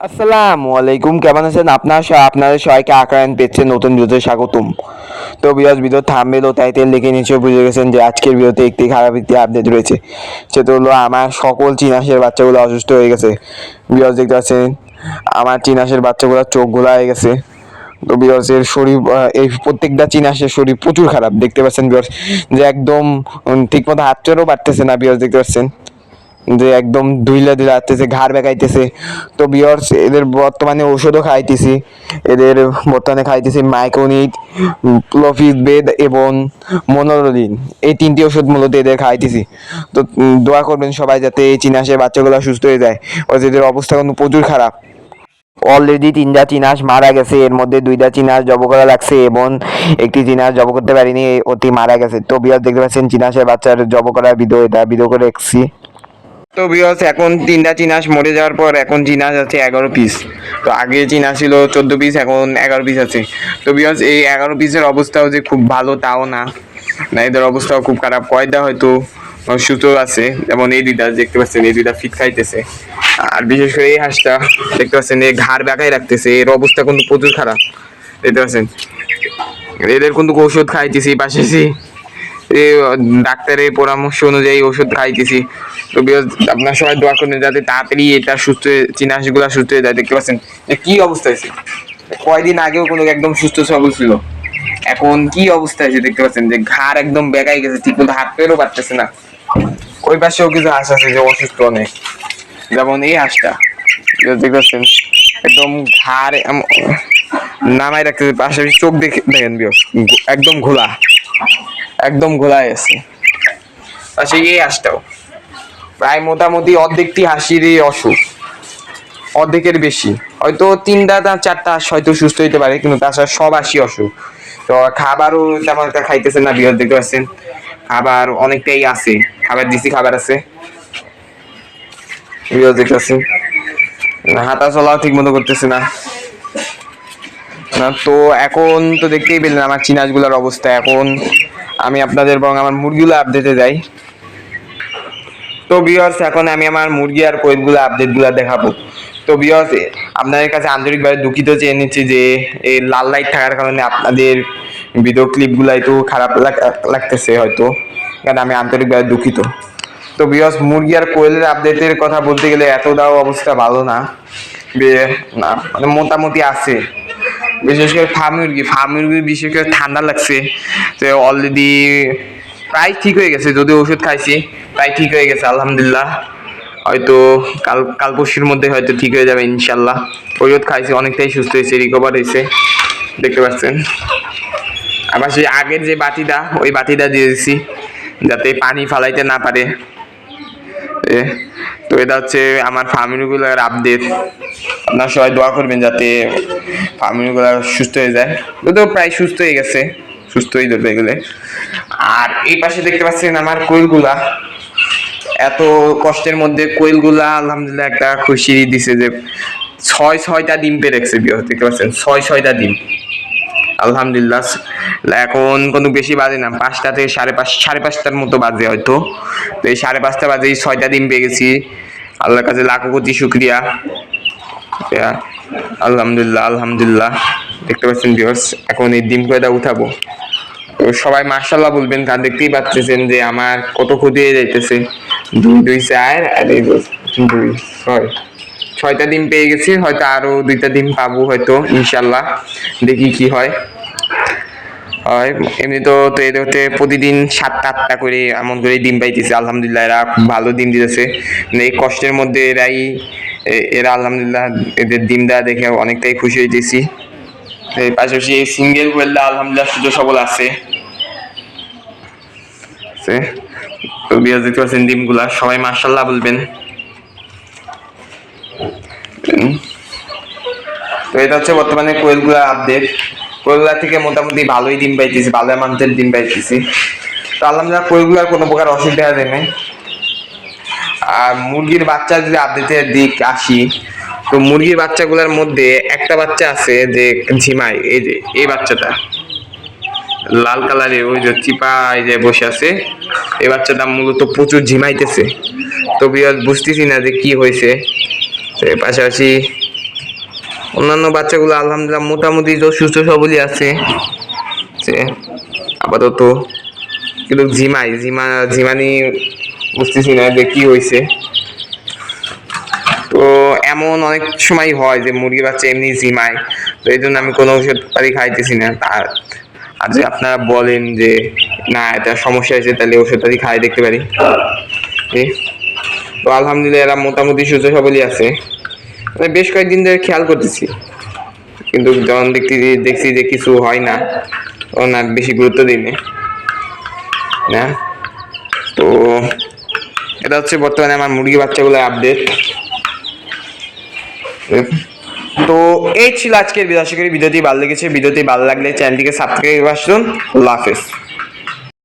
আসসালামু আলাইকুম, কেমন আছেন? আপনার আপনাদের সবাইকে আক্রায়ণ পেচ্ছে নতুন ভিডিওতে স্বাগতম। তো বিরাজ ভিডিও থামবেল ও টাইটেল লিখে নিশ্চয়ই বুঝে গেছেন যে আজকের ভিডিওতে একটি খারাপ একটি আপডেট রয়েছে। সেটা হলো, আমার সকল চিনাসের বাচ্চাগুলো অসুস্থ হয়ে গেছে। বিরাজ দেখতে পাচ্ছেন, আমার চিনাসের বাচ্চাগুলো চোখগুলো হয়ে গেছে। তো বিরাজের শরীর এই প্রত্যেকটা চিনাসের শরীর প্রচুর খারাপ, দেখতে পাচ্ছেন বিরাজ যে একদম ঠিকমতো হাত চড়েও পারতেছে না বিরাজ দেখতে পাচ্ছেন। যে একদম দুইলা দুইলা আসতেছে, ঘাড় বেঁকাইতেছে। তো বিয়ার্স এদের বর্তমানে ওষুধও খাইতেছি। এদের বর্তমানে খাইতেছি মাইকোনিট বেদ এবং মনোরোলিন এই তিনটি ওষুধ মূলত এদের খাইতেছি। তো দোয়া করবেন সবাই যাতে এই চিনাসের বাচ্চাগুলো সুস্থ হয়ে যায়। ও এদের অবস্থা কিন্তু প্রচুর খারাপ। অলরেডি তিনটা চিনাস মারা গেছে। এর মধ্যে দুইটা চিনাস জব করা লাগছে এবং একটি চিনাস জব করতে পারিনি, অতি মারা গেছে। তো বিয়ার দেখতে পাচ্ছেন চিনাসের বাচ্চার জব করার ভিডিও এটা ভিডিও করে রেখেছি। তো বিয়স এখন তিনটা চিনাস মরে যাওয়ার পর এখন চিনাস আছে এগারো পিস তো আগে চিনা ছিল চোদ্দ পিস এখন এগারো পিস আছে। তো বিয়স এই এগারো পিসের অবস্থাও যে খুব ভালো, তাও না। না, এদের অবস্থাও খুব খারাপ। কয়টা হয়তো সুতো আছে, যেমন এই দুইটা, দেখতে পাচ্ছেন, এই দুইটা ফিট খাইতেছে। আর বিশেষ করে এই হাঁসটা, দেখতে পাচ্ছেন, এই ঘাড় বেঁকাই রাখতেছে। এর অবস্থা কিন্তু প্রচুর খারাপ, দেখতে পাচ্ছেন। এদের কিন্তু ওষুধ খাইতেছি পাশেছি ডাক্তারের পরামর্শ অনুযায়ী ওষুধ খাইতেছি। আপনার সবাই দোয়া যাতে তাড়াতাড়ি এটা সুস্থ চিনাশগুলা সুস্থ হয়ে যায় দেখতে পাচ্ছেন যে কি অবস্থা হয়েছে। কয়দিন আগেও কোনো একদম সুস্থ সবল ছিল। এখন কি অবস্থা হয়েছে দেখতে পাচ্ছেন যে ঘাড় একদম গেছে ঠিক মতো হাত পেরও পারতেছে না। ওই পাশেও কিছু হাঁস আছে যে অসুস্থ অনেক। যেমন এই হাঁসটা। দেখতে পাচ্ছেন, একদম ঘাড় নামাই রাখতেছে, পাশাপাশি চোখ দেখে, দেখেন একদম ঘোলা। একদম ঘোলায় আছে। পাশে এই হাঁসটাও। প্রায় মোটামুটি অর্ধেকটি হাসিরই অসুখ। অর্ধেকের বেশি। হয়তো তিনটা না চারটা হাঁস হয়তো সুস্থ হইতে পারে, কিন্তু তাছাড়া সব হাসি অসুখ। তো খাবারও তেমন একটা খাইতেছে না বিরোধ দেখতে পাচ্ছেন? খাবার অনেকটাই আছে। খাবার দিছি, খাবার আছে। বিরোধ দেখতে পাচ্ছেন? হাঁটা চলাও ঠিক মতো করতেছে না। না, তো এখন তো দেখতেই পেলেন আমার চিনাজগুলোর অবস্থা। এখন আমি আপনাদের বরং আমার মুরগিগুলো আপডেটে যাই। তো বিয়ার্স এখন আমি আমার মুরগি আর কোয়েলগুলো আপডেটগুলো দেখাবো। তো বিয়স আপনাদের কাছে আন্তরিকভাবে দুঃখিত চেয়ে নিচ্ছি যে, এই লাল লাইট থাকার কারণে আপনাদের ভিডিও ক্লিপগুলো একটু খারাপ লাগ- লাগতেছে হয়তো। কারণ আমি আন্তরিকভাবে দুঃখিত। তো বিয়ার্স মুরগি আর কোয়েলের আপডেটের কথা বলতে গেলে এতটাও অবস্থা ভালো না মানে মোটামুটি আছে। বিশেষ করে ফার্ম মুরগি ফার্ম মুরগি বিশেষ করে ঠান্ডা লাগছে। তো অলরেডি প্রায় ঠিক হয়ে গেছে যদি ওষুধ খাইছি, প্রায় ঠিক হয়ে গেছে, আলহামদুলিল্লাহ। হয়তো কাল কাল পরশুর মধ্যে হয়তো ঠিক হয়ে যাবে ইনশাল্লাহ ওষুধ খাইছি, অনেকটাই সুস্থ হয়েছে রিকভার হয়েছে, দেখতে পাচ্ছেন। আবার সেই আগের যে বাটিটা ওই বাটিটা দিয়ে দিছি, যাতে পানি ফালাইতে না পারে। তো এটা হচ্ছে আমার ফার্মিংগুলোর আপডেট আপনার সবাই দোয়া করবেন যাতে ফার্মিংগুলো সুস্থ হয়ে যায়। তো প্রায় সুস্থ হয়ে গেছে সুস্থ হয়ে ধরবে এগুলো আর এই পাশে দেখতে পাচ্ছেন আমার কোয়েলগুলা। এত কষ্টের মধ্যে কোয়েলগুলা আলহামদুলিল্লাহ একটা খুশি দিছে যে ছয় ছয়টা ডিম পেয়ে রেখেছে বিয়ে দেখতে পাচ্ছেন? ছয় ছয়টা ডিম। আলহামদুলিল্লাহ, এখন কোনো বেশি বাজে না। পাঁচটা থেকে সাড়ে পাঁচ, সাড়ে পাঁচটার মতো বাজে হয়তো। তো এই সাড়ে পাঁচটা বাজে এই ছয়টা ডিম পেয়ে গেছি। আল্লাহর কাছে লাখো কোটি শুক্রিয়া। আলহামদুলিল্লাহ আলহামদুলিল্লাহ। দেখতে পাচ্ছেন ভিউয়ার্স এখন এই ডিম কয়টা উঠাবো? তো সবাই মার্শাল্লাহ বলবেন, তা দেখতেই পাচ্ছেন যে আমার কত ক্ষতি হয়ে যাইতেছে। দুই দুই চার, আর এই দুই, ছয়। ছয়টা ডিম পেয়ে গেছি, হয়তো আরও দুইটা ডিম পাবো হয়তো ইনশাল্লাহ দেখি কি হয়। হয়, এমনি তো তো এদের হচ্ছে প্রতিদিন সাতটা, আটটা করে এমন করে ডিম পাইতেছে, আলহামদুলিল্লাহ, এরা ভালো ডিম দিতেছে। মানে এই কষ্টের মধ্যে এরাই এরা আলহামদুলিল্লাহ এদের ডিম দেওয়া দেখে অনেকটাই খুশি হইতেছি। এই পাশাপাশি এই সিঙ্গেল ওয়েলটা আলহামদুলিল্লাহ সুযোগ সবল আছে। আছে। তো বিয়াজ, দেখতে পাচ্ছেন ডিমগুলা সবাই মার্শাল্লাহ বলবেন। তো এটা হচ্ছে বর্তমানে কোয়েলগুলা আপডেট কোয়েলগুলা থেকে মোটামুটি ভালোই ডিম পাইতেছি ভালো অ্যামাউন্টের ডিম পাইতেছি। তো আলহামদুলিল্লাহ কোয়েলগুলার কোনো প্রকার অসুবিধা দেয় না আর মুরগির বাচ্চা যদি আপডেটের দিক আসি, তো মুরগির বাচ্চাগুলোর মধ্যে একটা বাচ্চা আছে যে ঝিমাই, এই যে, এই বাচ্চাটা। লাল কালারের ওই যে চিপা এই যে বসে আছে, এই বাচ্চাটা মূলত প্রচুর ঝিমাইতেছে। তো বিয়ার বুঝতেছি না যে কি হয়েছে। তো পাশাপাশি অন্যান্য বাচ্চাগুলো আলহামদুলিল্লাহ মোটামুটি তো সুস্থ সবলই আছে। যে আপাতত কিন্তু জিমাই জিমা জিমানি বুঝতেছি না যে কি হয়েছে। তো এমন অনেক সময় হয় যে মুরগি বাচ্চা এমনি জিমায় তো এই জন্য আমি কোনো ওষুধ পাতি খাইতেছি না। আর আর যে আপনারা বলেন যে, না, এটা সমস্যা হয়েছে, তাহলে ওষুধ পাতি খাই, দেখতে পারি। তো আলহামদুলিল্লাহ এরা মোটামুটি সুস্থ সবলই আছে। মানে বেশ কয়েকদিন ধরে খেয়াল করতেছি। কিন্তু যখন দেখতে দেখছি যে কিছু হয় না, তখন আর বেশি গুরুত্ব দিই না। তো এটা হচ্ছে বর্তমানে আমার মুরগি বাচ্চাগুলোর আপডেট তো এই ছিল আজকের ভিডিও আশা করি ভিডিওটি ভালো লেগেছে। ভিডিওটি ভালো লাগলে চ্যানেলটিকে সাবস্ক্রাইব আসুন আল্লাহ হাফেজ।